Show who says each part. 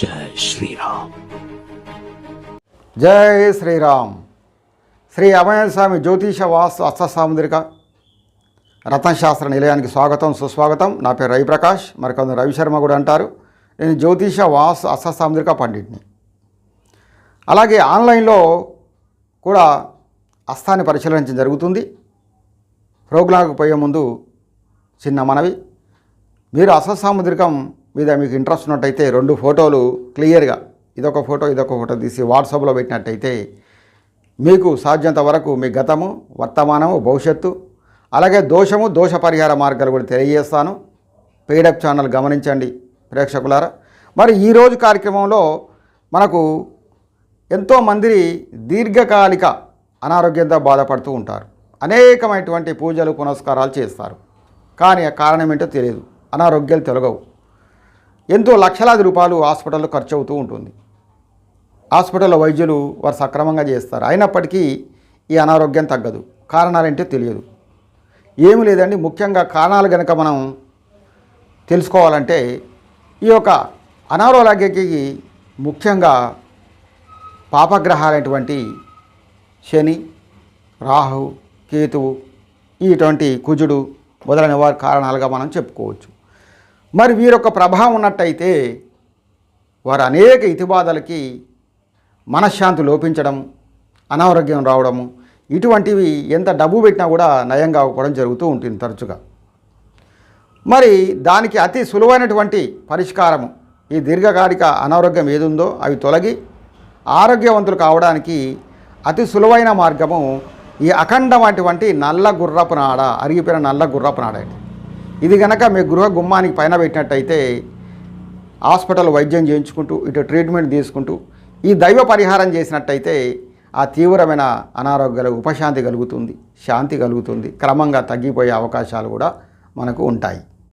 Speaker 1: జై శ్రీరామ్
Speaker 2: జై శ్రీరామ్ శ్రీ అభయస్వామి జ్యోతిష వాస్తు అష్టసాముద్రిక రత్నశాస్త్ర నిలయానికి స్వాగతం సుస్వాగతం. నా పేరు రవిప్రకాష్ మరికొందరు రవిశర్మ కూడా అంటారు. నేను జ్యోతిష వాస్తు అష్టసాముద్రిక పండిట్ని. అలాగే ఆన్లైన్లో కూడా అస్తాన్ని పరిశీలించడం జరుగుతుంది. ప్రోగ్రాంకు పోయే ముందు చిన్న మనవి. మీరు అససాముద్రికం మీద మీకు ఇంట్రెస్ట్ ఉన్నట్టయితే రెండు ఫోటోలు క్లియర్గా ఇదొక ఫోటో ఇదొక ఫోటో తీసి వాట్సాప్లో పెట్టినట్టయితే మీకు సాధ్యంత వరకు మీ గతము వర్తమానము భవిష్యత్తు అలాగే దోషము దోష పరిహార మార్గాలు కూడా తెలియజేస్తాను. పేడప్ ఛానల్ గమనించండి ప్రేక్షకులారా. మరి ఈరోజు కార్యక్రమంలో మనకు ఎంతోమంది దీర్ఘకాలిక అనారోగ్యంతో బాధపడుతూ ఉంటారు. అనేకమైనటువంటి పూజలు పునస్కారాలు చేస్తారు. కానీ ఆ కారణం ఏంటో తెలియదు. అనారోగ్యాలు తొలగవు. ఎంతో లక్షలాది రూపాయలు హాస్పిటల్లో ఖర్చు అవుతూ ఉంటుంది. హాస్పిటల్లో వైద్యులు వారు సక్రమంగా చేస్తారు. అయినప్పటికీ ఈ అనారోగ్యం తగ్గదు. కారణాలేంటో తెలియదు. ఏమి లేదండి. ముఖ్యంగా కారణాలు కనుక మనం తెలుసుకోవాలంటే ఈ యొక్క అనారోగ్యకి ముఖ్యంగా పాపగ్రహాలైనటువంటి శని రాహు కేతువు ఇటువంటి కుజుడు మొదలైన వారి కారణాలుగా మనం చెప్పుకోవచ్చు. మరి వీరొక ప్రభావం ఉన్నట్టయితే వారు అనేక ఇతిబాధలకి మనశ్శాంతి లోపించడం అనారోగ్యం రావడము ఇటువంటివి ఎంత డబ్బు పెట్టినా కూడా నయం కాకపోవడం జరుగుతూ ఉంటుంది తరచుగా. మరి దానికి అతి సులువైనటువంటి పరిష్కారము ఈ దీర్ఘకాలిక అనారోగ్యం ఏదుందో అవి తొలగి ఆరోగ్యవంతులు కావడానికి అతి సులువైన మార్గము ఈ అఖండమైనటువంటి నల్ల గుర్రపు నాడ అరిగిపోయిన నల్ల గుర్రపు నాడ అండి. ఇది కనుక మీ గృహ గుమ్మానికి పైన పెట్టినట్టయితే హాస్పిటల్ వైద్యం చేయించుకుంటూ ఇటు ట్రీట్మెంట్ తీసుకుంటూ ఈ దైవ పరిహారం చేసినట్టయితే ఆ తీవ్రమైన అనారోగ్యాలు ఉపశాంతి కలుగుతుంది శాంతి కలుగుతుంది క్రమంగా తగ్గిపోయే అవకాశాలు కూడా మనకు ఉంటాయి.